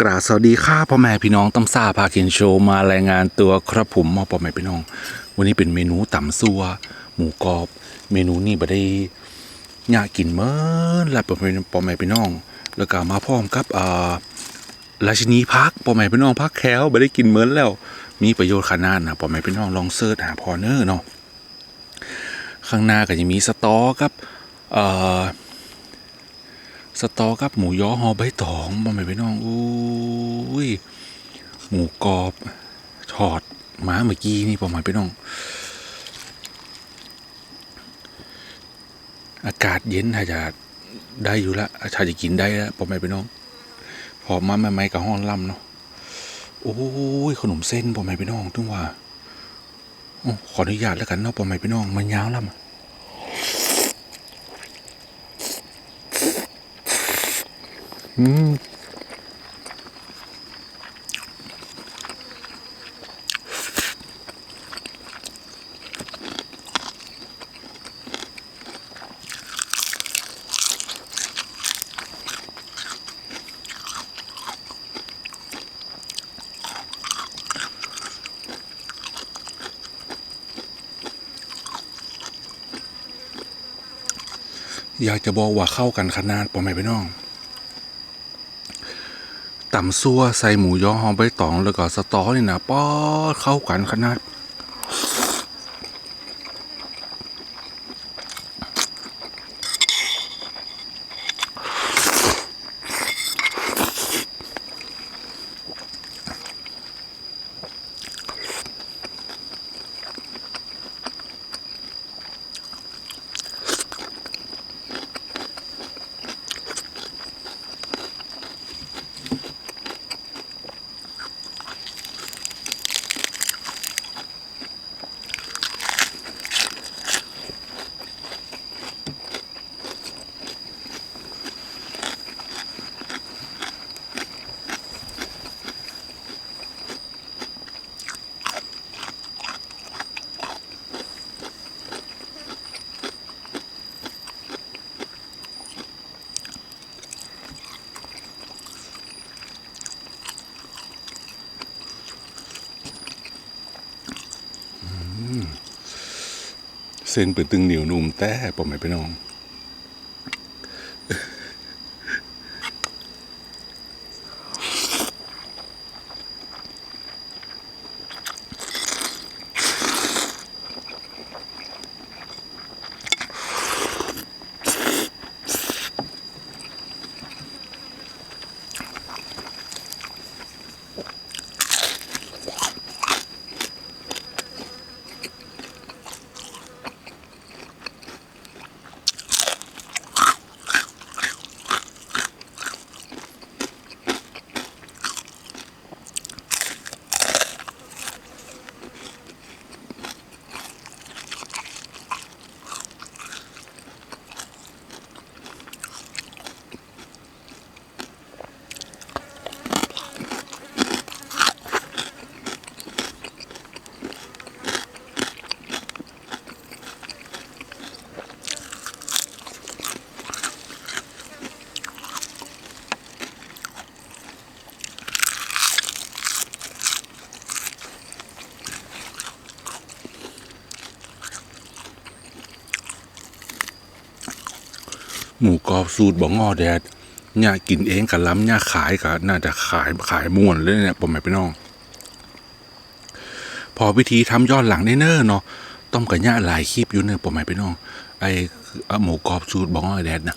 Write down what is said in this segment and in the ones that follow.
กราสวัสดีค่ะพ่อแม่พี่น้องตำซาพากินโชว์มารายงานตัวครับผมมาพ่อแม่พี่น้อง วันนี้เป็นเมนูต่ำซัว หมูกรอบ เมนูนี้บ่ได้ยากกินเมื่อและพ่อแม่พ่อแม่พี่น้อง แล้วก็มาพร้อมกับอ่าราชินีพักพ่อแม่พี่น้องพักแคล้วบ่ได้กินเหมือนแล้ว มีประโยชน์ขนาดนะพ่อแม่พี่น้องลองเสิร์ชหาพอเนอร์เนาะข้างหน้าก็จะมีสตอกับเอ่อ สตอกับหมูยอหอใบตองบ่แม่นพี่น้องอุ้ยหมูกรอบทอดหมาเมื่อกี้นี่ประมาณพี่น้อง อากาศเย็นถ้าจะได้อยู่ละถ้าจะกินได้แล้วประมาณพี่น้อง พอมาใหม่ๆกับห้องล่ำเนาะโอ้ยขนมเส้นประมาณพี่น้องถึงว่าขออนุญาตแล้วกันเนาะประมาณพี่น้อง มันยาวล่ำ อืมอยากจะบอกว่าเข้ากันขนาดปอไหม่ไปน้อง ต่ำซัวใส่หมูยอหอมใบตองแล้วก็สตอนี่นะป๊อดเข้ากันขนาด เส้นเป็นตึงเหนียวนุ่มแต่ปอไม่ไปน้อง หมูกรอบสูตรบ่งอแดดเนี่ยกินเองกับล้ำเนี่ยขายกับน่าจะขายขายม่วนเลยเนี่ยผมไม่ไปน้อง พอวิธีทำยอดหลังได้เน้อเนาะต้มกับเนี่ยหลายคลิปอยู่เนี่ยผมไม่ไปน้องไอ้หมูกรอบสูตรบ่งอแดดนะ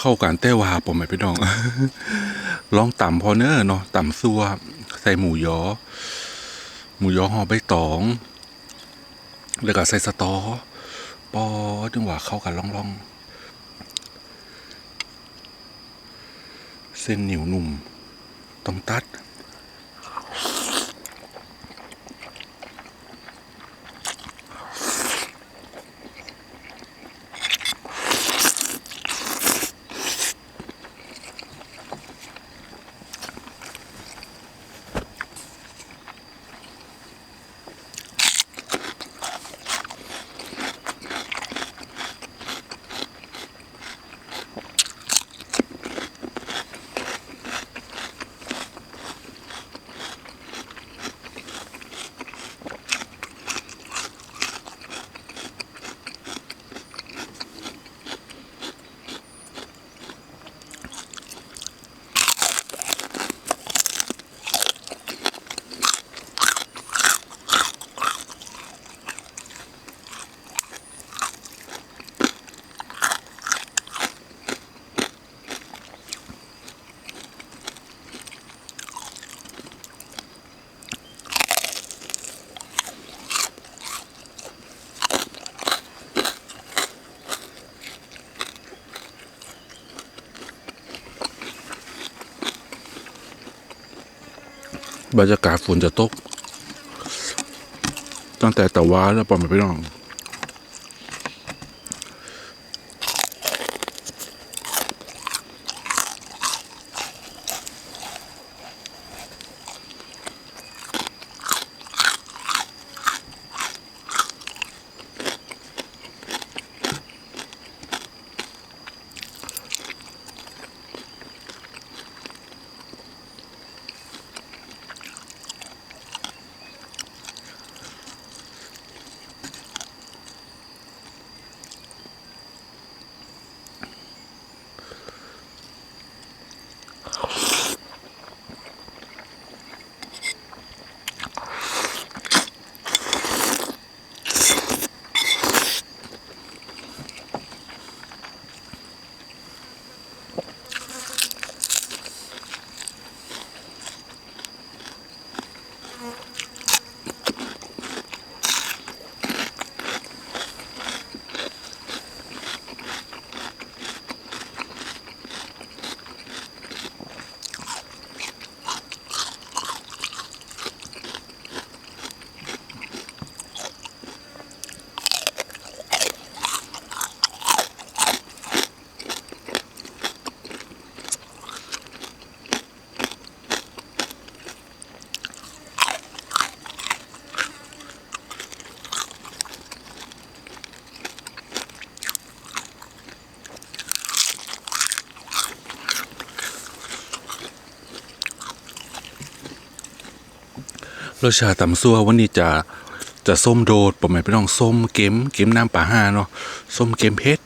เข้ากันแต่ว่าผมไม่ไปดอง ลองต่ำพอเนอร์เนาะต่ำซัวใส่หมูยอ หมูยอห่อใบตอง แล้วก็ใส่สตอ ปอจังหวะเข้ากันล่องๆ เส้นเหนียวหนุ่ม ต้องตัด บรรยากาศฝนจะตก ตั้งแต่ตะวันแล้วปอมไปน้อง รสชาติตำซัววันนี้จะจะส้มโดดผมไม่ไปน้องส้มเก็มเก็มน้ำป่าห้าเนาะส้มเก็มเพชร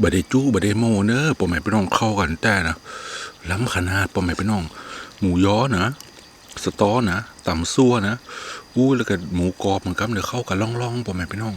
บ่ได้จู้บ่ได้โมเนอะปอแม่พี่น้องเข้ากันแต่นะล้ำขนาดปอแม่พี่น้อง หมูย้อนะสตอนะต่ำซั่วนะอู้แล้วก็หมูกรอบเหมือนกันเดี๋ยวเข้ากันล่องๆปอแม่พี่น้อง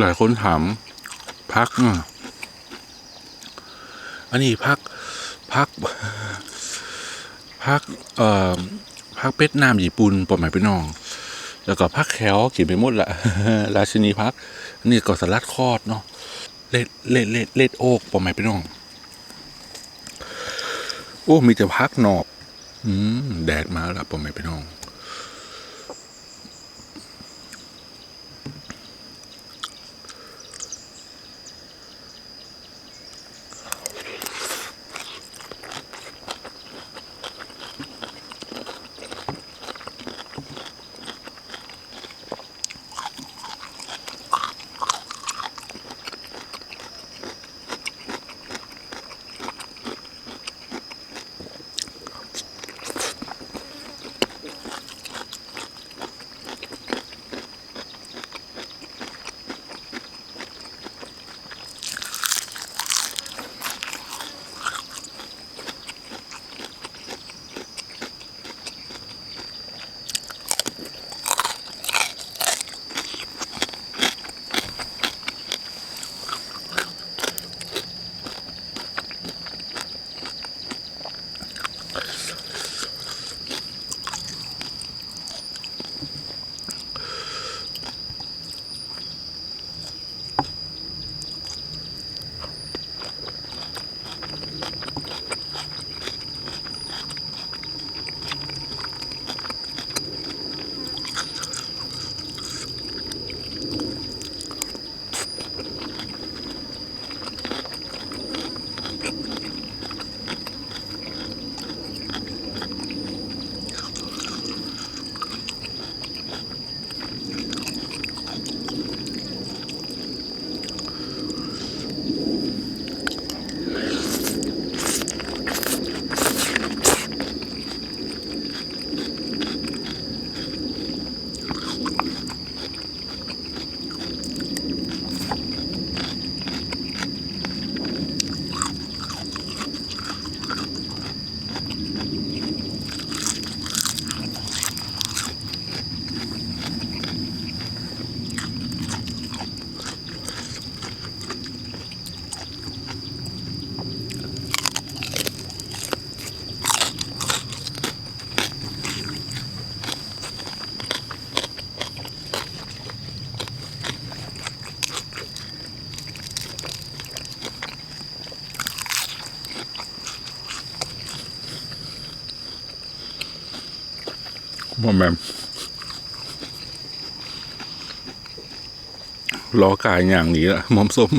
หลายคนถามพักอันนี้พักพักพักเอ่อพักเป็ดน้ำญี่ปุ่นปอหมายพี่น้อง แล้วก็พักแคลกินไปหมดละราชินีพักนนี้ก็สลัดคอดเนาะเล็ดเล็ดเล็ดเล็ดโอกปอหมายพี่น้อง โอ้มีแต่พักหนอบ อืมแดดมาแล้วปอหมายพี่น้อง มอแมมล้อกายอย่างนี้ละมอมส้ม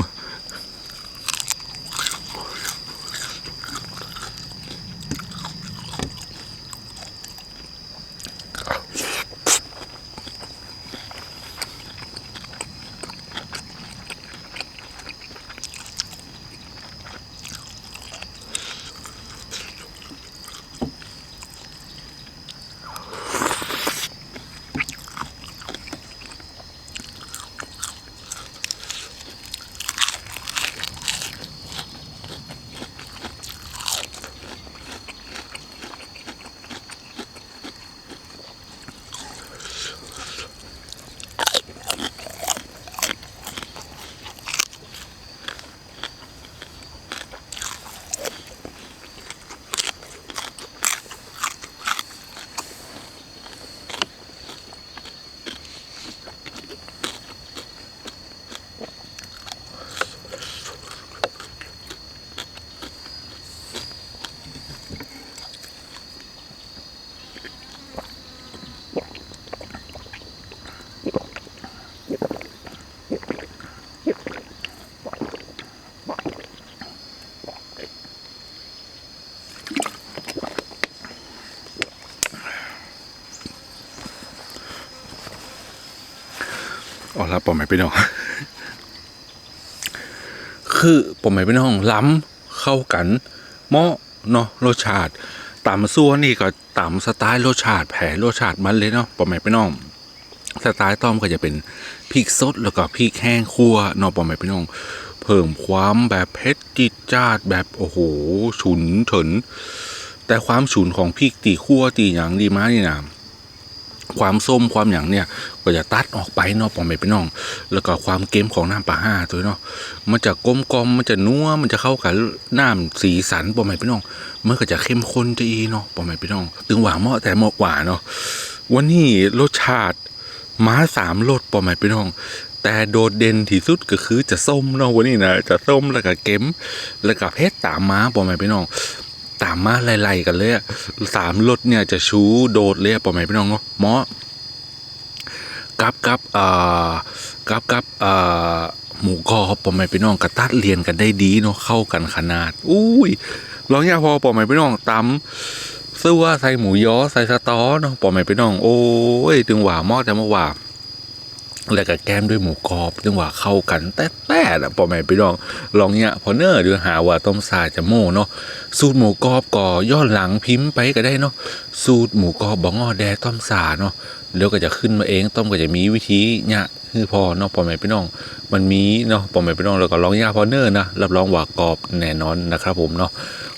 อ๋อแล้วปอมไม่ไปน้อง คือปอมไม่ไปน้องล้ำเข้ากันเหมาะเนาะรสชาติตามซัวนี่ก็ตามสไตล์รสชาติแผรสชาติมันเลยเนาะปอมไม่ไปน้องสไตล์ต้อมก็จะเป็นพริกสดแล้วก็พริกแห้งคั่วเนอปอมไม่ไปน้องเพิ่มความแบบเผ็ดจิดจ้าดแบบโอ้โหฉุนเฉินแต่ความฉุนของพริกตีคั่วตีอย่างดีมากนี่นะ ความส้มความอย่างเนี่ยก็จะตัดออกไปเนาะปอมไม่ไปน้อง แล้วก็ความเค็มของน้ำปลาห้าตัวเนาะมันจะกลมกลมๆมันจะนัวมันจะเข้ากับน้ำสีสันปอมไม่ไปน้องมันก็จะเข้มข้นจะอีเนาะปอมไม่ไปน้องถึงหวานเหมาะแต่เหมาะกว่าเนาะวันนี้รสชาติม้าสามรสปอมไหมพี่น้อง แต่โดดเด่นที่สุดก็คือจะส้มเนาะวันนี้นะจะส้มแล้วก็เค็มแล้วก็เพชรตามม้าปอมไหมพี่น้อง ตามมาไล่ๆกันเลยสามรสเนี่ยจะชูโดดเลยอะปอมไหมพี่น้องเนาะหมาะกับกับอ่ากับกับอ่าหมูกรอบปอมไหมพี่น้องกระตัดเรียนกันได้ดีเนาะเข้ากันขนาด อุ้ยลองยาพอปอมไหมพี่น้องตำซื้อว่าใส่หมูยอใส่สตอเนาะปอไม่ไปน้อง โอ้ยถึงหว่าหม้อแต่เมื่อว่า แล้วก็แก้มด้วยหมูกรอบถึงหว่าเข้ากันแต่แต่ละปอไม่ไปน้องลองเนี่ยพอเนอร์ดูหาว่าต้มซาจะโม่เนาะสูตรหมูกรอบก่ย้อนหลังพิมพ์ไปก็ได้เนาะสูตรหมูกรอบบองอแดต้มซาเนาะแล้วก็จะขึ้นมาเองต้มก็จะมีวิธีเนี่ยคือพอเนาะปอไม่ไปน้อง มันมีเนาะปอไม่ไปน้องแล้วก็ลองยาพอเนอร์นะรับรองว่ากรอบแน่นอนนะครับผมเนาะ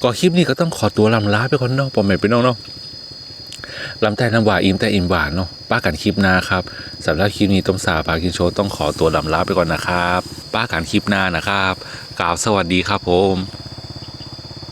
ก็คลิปนี้ก็ต้องขอตัวลำลาไปก่อนเนาะปอมไม่ไปน้องเนาะ ลำแต่น้ำหวานอิ่มแต่อิ่มหวานเนาะป้ากันคลิปหน้าครับสำหรับคลิปนี้ต้มสาปากินโชว์ต้องขอตัวลำลาไปก่อนนะครับ ป้ากันคลิปหน้านะครับกล่าวสวัสดีครับผม